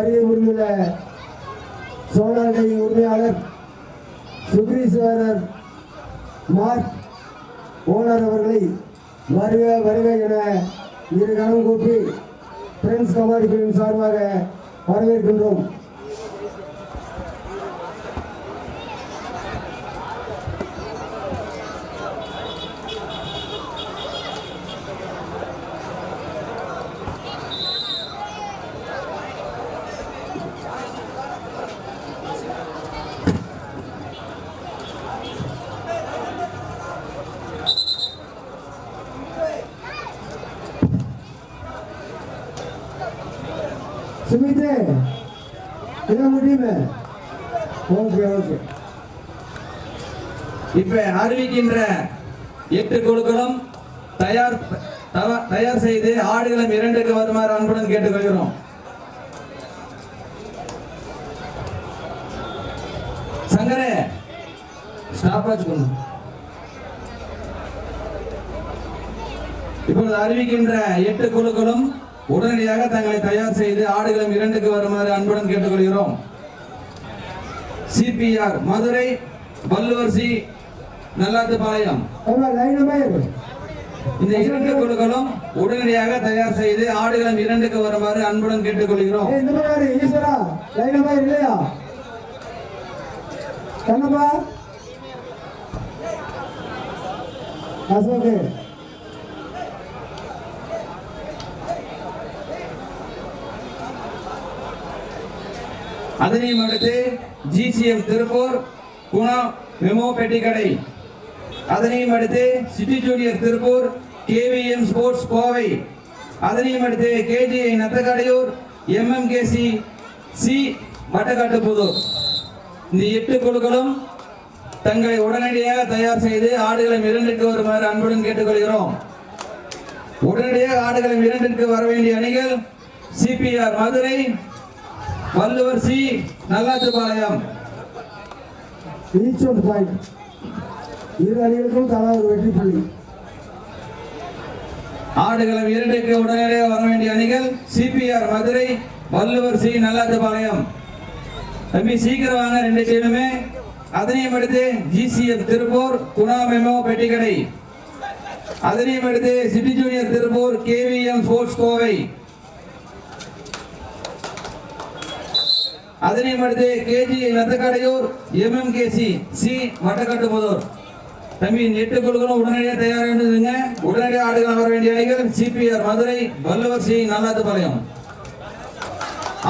வருகை புரிந்துள்ள சோழாண்டை உரிமையாளர் Sukreeswarar mark owner அவர்களை வருக வருக என இரு கணம் கூப்பி பிரெண்ட்ஸ் கபாடி குழுவின் சார்பாக வரவேற்கின்றோம். சுமித் இதான் முடியுமே ஓகே ஓகே இப்ப அறிவிக்கின்ற எட்டு குழுக்களும் தயார் தயார் செய்து ஆடுகளம் இரண்டுக்கு வருமாறு அன்புடன் கேட்டுக்கொள்கிறோம். சங்கரே ஸ்டாப் வச்சுக்கணும் இப்பொழுது அறிவிக்கின்ற எட்டு குழுக்களும் உடனடியாக தங்களை தயார் செய்து ஆடுகளம் இரண்டுக்கு வருமாறு அன்புடன் கேட்டுக்கொள்கிறோம். CBR Madurai Valluvar C Nallathupalayam. இந்த இரண்டு குழுக்களும் உடனடியாக தயார் செய்து ஆடுகளம் இரண்டுக்கு வருமாறு அன்புடன் கேட்டுக்கொள்கிறோம். இல்லையா? அதனையும் அடுத்து ஜிசிஎம் திருப்பூர் குணா மெமோ பெட்டிக்கடை. அதனையும் அடுத்து city junior Tiruppur KVM sports Kovai. அதனையும் அடுத்து KGI Nathakadaiyur MMKC C Vattakattuputhur இந்த எட்டு குழுக்களும் தங்களை உடனடியாக தயார் செய்து ஆடுகளை இரண்டிற்கு வருமாறு அன்புடன் கேட்டுக்கொள்கிறோம். உடனடியாக ஆடுகளை இரண்டிற்கு வர வேண்டிய அணிகள் CBR Madurai Valluvar C Nallathupalayam each one point இரு அணிகளுக்கும் தலா ஒரு வெற்றி புள்ளி. ஆடுகளம் இரண்டுக்கு உடனடியாக வர வேண்டிய அணிகள் சிபிஆர் மதுரை வள்ளுவர் சி நல்லாத்துப்பாளையம் தம்பி சீக்கிரம் வாங்க ரெண்டு டீமுமே அதனையும் அடுத்து ஜிசிஎம் திருப்பூர் குணா மெமோ பெட்டிக்கடை. அதனையும் அடுத்து city junior Tiruppur KVM sports Kovai. அதனையும் அடுத்து KG Nathakadaiyur MMKC C Mattakattumuthur தம்பி நெட்டு எட்டு குழுக்களும் உடனடியாக தயாராக இருந்ததுங்க. உடனடியாக ஆடுகள் வர வேண்டிய அணிகள் சிபிஆர் மதுரை வல்லவர் சி நல்லாத்துப்பாளையம்.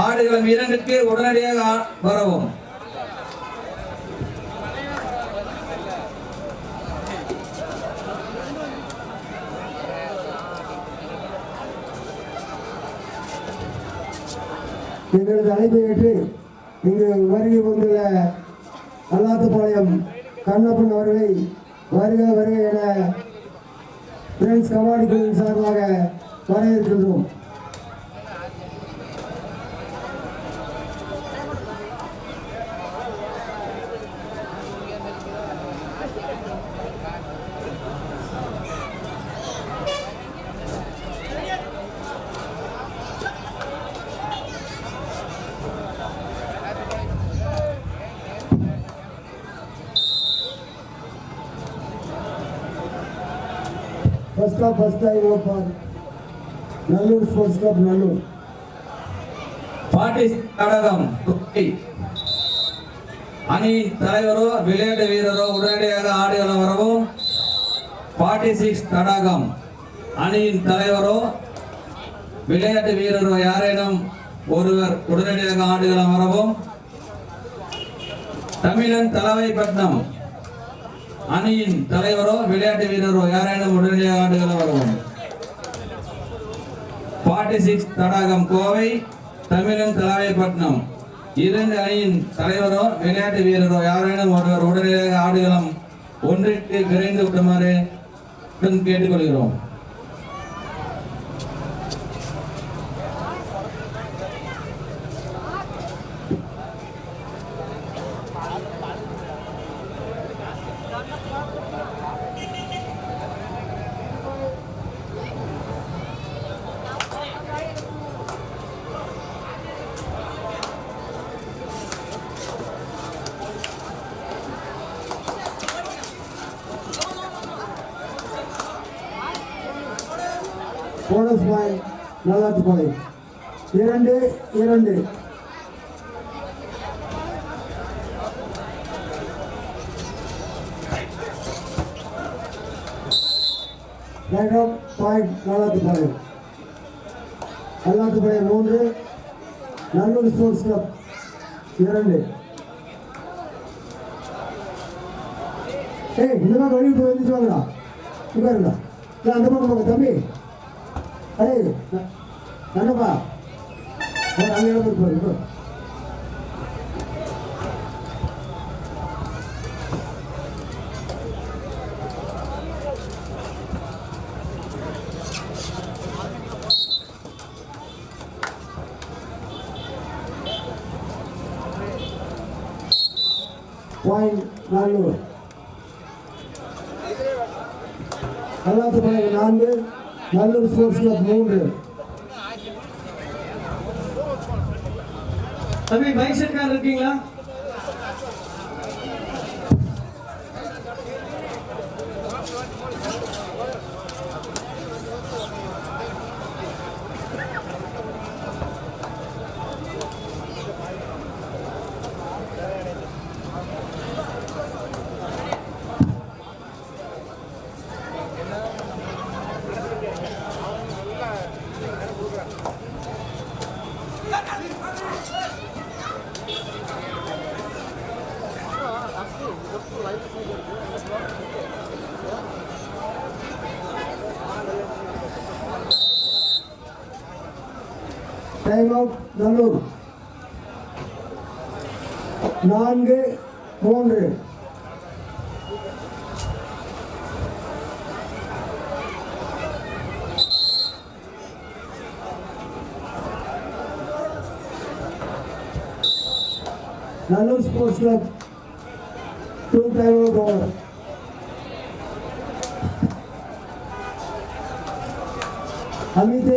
ஆடுகளம் இரண்டுக்கு உடனடியாக வரவும். எங்களது அழைப்பை ஏற்று இங்கு வருகை வந்துள்ள அல்லாத்துப்பாளையம் கண்ணப்பன் அவர்களை வருக வருக என பிரெண்ட்ஸ் கபாடி குழுவின் சார்பாக வரவேற்கின்றோம். Clap first time open Nallur sports club Nallur பாட்டி நாடகம் குட்டி. அணியின் தலைவரோ விளையாட்டு வீரரோ உடனடியாக ஆடுகளம் வரவும் ஃபார்ட்டி சிக்ஸ் தடாகம் அணியின் தலைவரோ விளையாட்டு வீரரோ யாரேனும் ஒருவர் உடனடியாக ஆடுகளம் வரவும் தமிழன் தலைவைப்பட்டினம் அணியின் தலைவரோ விளையாட்டு வீரரோ யாரேனும் உடனடியாக ஆடுகளம் வருவோம் ஃபார்ட்டி சிக்ஸ் தடாகம் கோவை தமிழன் தலாவைப்பட்டினம் இரண்டு அணியின் தலைவரோ விளையாட்டு வீரரோ யாரேனும் ஒருவர் உடனடியாக ஆடுகளம் ஒன்றிற்கு விரைந்து விடுமாறு கேட்டுக்கொள்கிறோம். போனஸ் பாயிண்ட் நல்லாத்துப்பாளையம் இரண்டு இரண்டு. Right out point Nallathupalayam Nallathupalayam மூன்று. Nallur sports club. இரண்டு. ஏய் இந்த மாதிரி வழி வந்துச்சு வாங்கடா உட்காருடா. நான் அந்த பக்கம் தம்பி. அரே கண்ணப்பா அங்கே இடம் போய் நல்லூர் ஸ்போர்ட்ஸ் கிளப் மூன்று. தம்பி பைக் இருக்கீங்களா? டைம் அவுட் நல்லூர் நான்கு மூன்று Nallur sports club two time out over Amit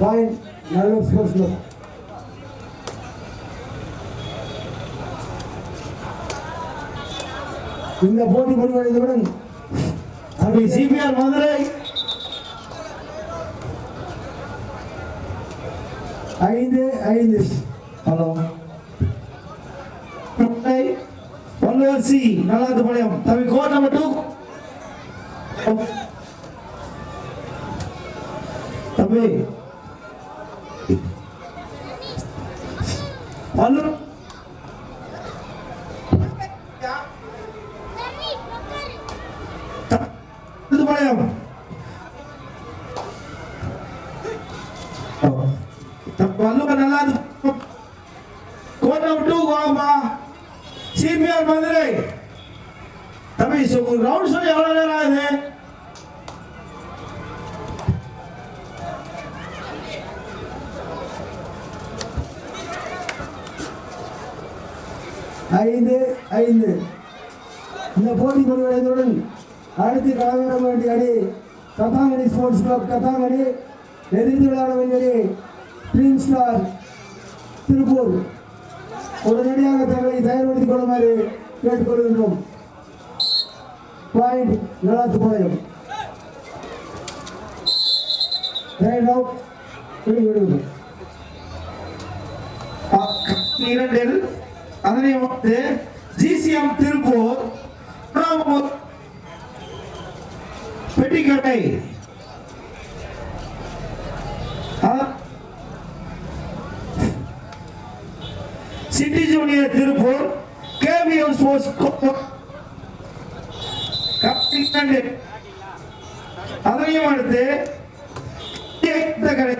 point Nallur sports club இந்த போட்டி முடிவடைந்தவுடன் தம்பி சிபிஆர் மதுரை ஐந்து ஐந்து. ஹலோ. வள்ளுவர் சி நல்லாத்துப்பாளையம். தம்பி கோட் நம்பர் டூ தம்பி ரவுண்ட் சொல்லி எவ்வளவு நேரம் ஆகுது? ஐந்து ஐந்து. இந்த போட்டி முடிவடைந்தவுடன் அடுத்து களமிற வேண்டிய அணி கதாங்கனி ஸ்போர்ட்ஸ் கிளப் கத்தாங்கடி எதிர்த்து விளையாட வேண்டிய அணி ட்ரீம் ஸ்டார் திருப்பூர். உடனடியாக தங்களை தயார்படுத்திக் கொள்ளுமாறு கேட்டுக்கொள்கின்றோம். பாயிண்ட் நலாத்துப்பாளையம் ரைட் இரண்டில் அதனை வந்து GCM Tiruppur Ramapuram, பெட்டிக்கடை city junior Tiruppur KVM sports club, அதையும் அடுத்து இந்த கடை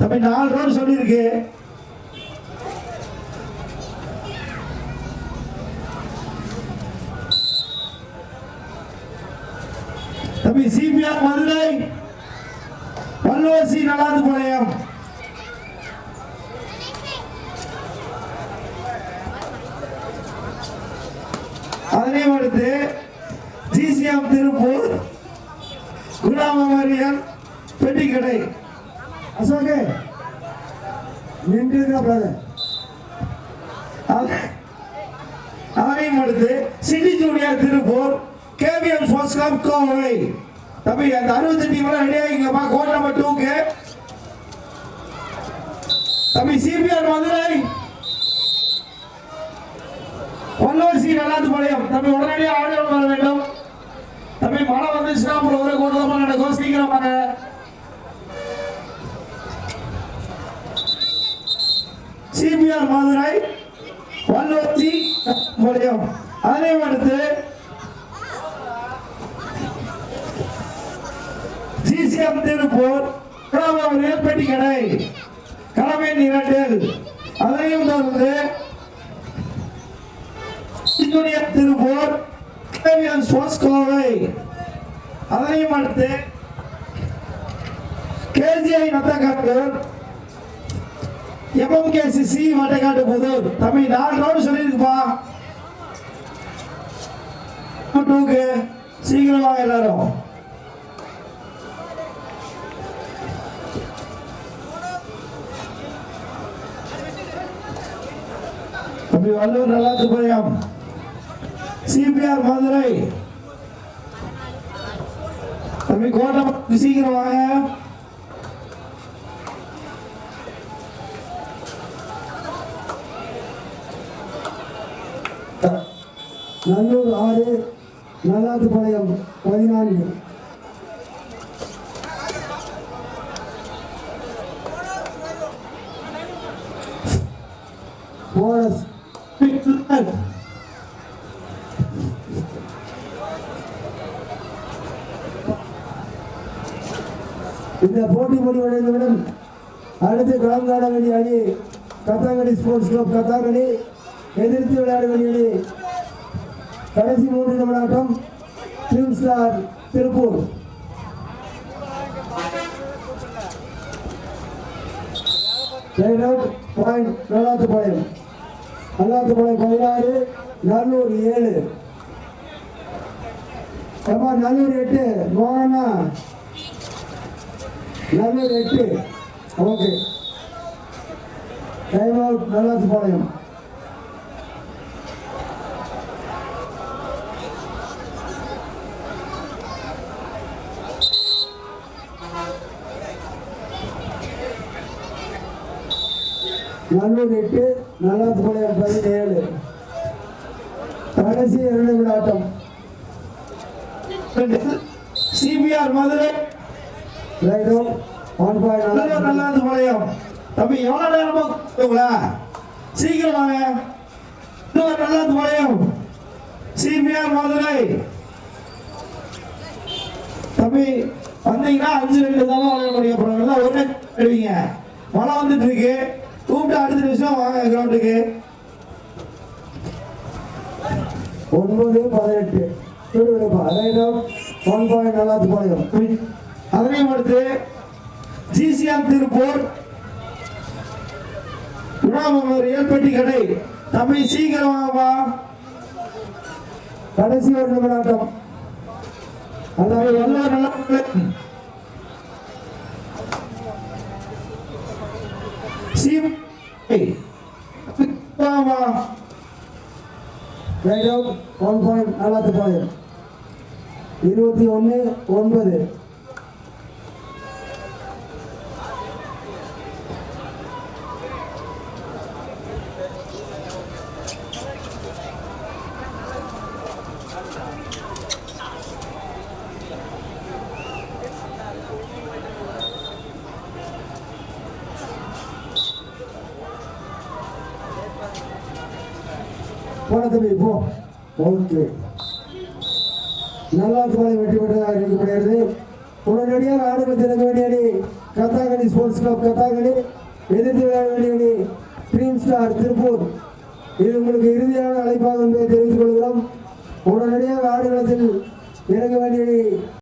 தம்பி நாலு ரவுண்ட் சொல்லியிருக்கு. தம்பி சிபிஆர் மதுரை. வல்லோசி நலாது பாளையம் அதனையும் ஜிசிஎம் திருப்பூர் குணாமரியன் பெட்டிக்கடை. அசோக்கு நின்று பிரதர் அத- அதனையும் அடுத்து city junior Tiruppur KVM sports club Kovai. தம்பி அந்த அறுபத்தி டீம்லாம் ரெடி ஆகிங்கப்பா. கோட் நம்பர் டூக்கு தம்பி CPR Madurai. Vallur C Nallathupalayam தம்பி உடனடியாக ஆடுகள் வர வேண்டும். தம்பி மழை வந்துச்சுன்னா அப்புறம் ஒரு கூட்டமாக நடக்கும். சீக்கிரம் வாங்க. சிபிஆர் மதுரை சி பாளையம் அதையும் அடுத்து ஜிசிஎம் திருப்பூர் நேர்பட்டி பெட்டிக்கடை கடமை நிரட்டல் அதையும் தொடர்ந்து ஜூனியர் திருப்பூர் சுவாஸ் கோவை அதனையும் அடுத்து கேஜிஐ நத்தக்காட்டூர் எம்எம்கேசிசி வட்டக்காட்டு புதூர் தமிழ் நாலு ரவுண்ட் சொல்லியிருக்குப்பா. டூக்கு சீக்கிரமா எல்லாரும். தம்பி வல்லூர் நல்லா பயம் சிபிஆர் மதுரை. தம்பி கோட்டை சீக்கிரம் வாங்க. நல்லூர் ஆறு நல்லாத்துப்பாளையம் பதினான்கு. போனஸ் இந்த போட்டி முடிவடைந்தவுடன் அடுத்து களம் காண வேண்டிய அணி கத்தாங்கடி ஸ்போர்ட்ஸ் கிளப் கத்தாங்கடி எதிர்த்து விளையாட வேண்டிய அணி கடைசி மூன்று நிமிட ஆட்டம் ஸ்டார் திருப்பூர். பாயிண்ட் நல்லாத்துப்பாளையம். நல்லாத்துப்பாளையம் பதினாறு நல்லூர் ஏழு. நல்லூர் எட்டு மோகனா. நல்லூர் எட்டு okay. Time out Nallathupalayam Nallur எட்டு நல்லாத்துப்பாளையம் பதினேழு. கடைசி இரண்டு விளையாட்டம் CBR Madurai. Right out one point Nallur Nallathupalayam தம்பி எவ்வளோ நேரமா சீக்கிரம் வாங்க நல்லூர் நல்லாத்து பாளையம் சிபிஆர் மதுரை தம்பி வந்தீங்கன்னா அஞ்சு ரெண்டு தான் விளையாட முடியும் அப்புறம் நல்லா ஒரே எடுவீங்க மழை வந்துட்டு இருக்கு. கூப்பிட்டு அடுத்த நிமிஷம் வாங்க கிரவுண்டுக்கு ஒன்பது பதினெட்டு. ஒன் பாயிண்ட் நல்லாத்துப்பாளையம் அதனையும் அடுத்து ஜிசிஎம் திருப்பூர் உணவு ஏற்பட்டி கடை. தம்பி சீக்கிரம் வாங்கப்பா கடைசி ஒரு நிமிட ஆட்டம் தம்பி வல்லூர் நல்லா சீம் வாமா ரைட் அவுட் ஒன் பாயிண்ட் இருபத்தி ஒன்று ஒன்பது. போன தம்பி போ. ஓகே. நல்லாத்துப்பாளையம் வெற்றி பெற்றதாக அறிவிக்கப்படுகிறது உடனடியாக ஆடுகள் திறக்க வேண்டிய அணி கத்தாங்கனி ஸ்போர்ட்ஸ் கிளப் கத்தாங்கனி எதிர்த்து விளையாட வேண்டிய அணி ட்ரீம் ஸ்டார் திருப்பூர். இது உங்களுக்கு இறுதியான அழைப்பாக என்பதை தெரிவித்துக் கொள்கிறோம். உடனடியாக ஆடுகளத்தில் இறங்க வேண்டிய அணி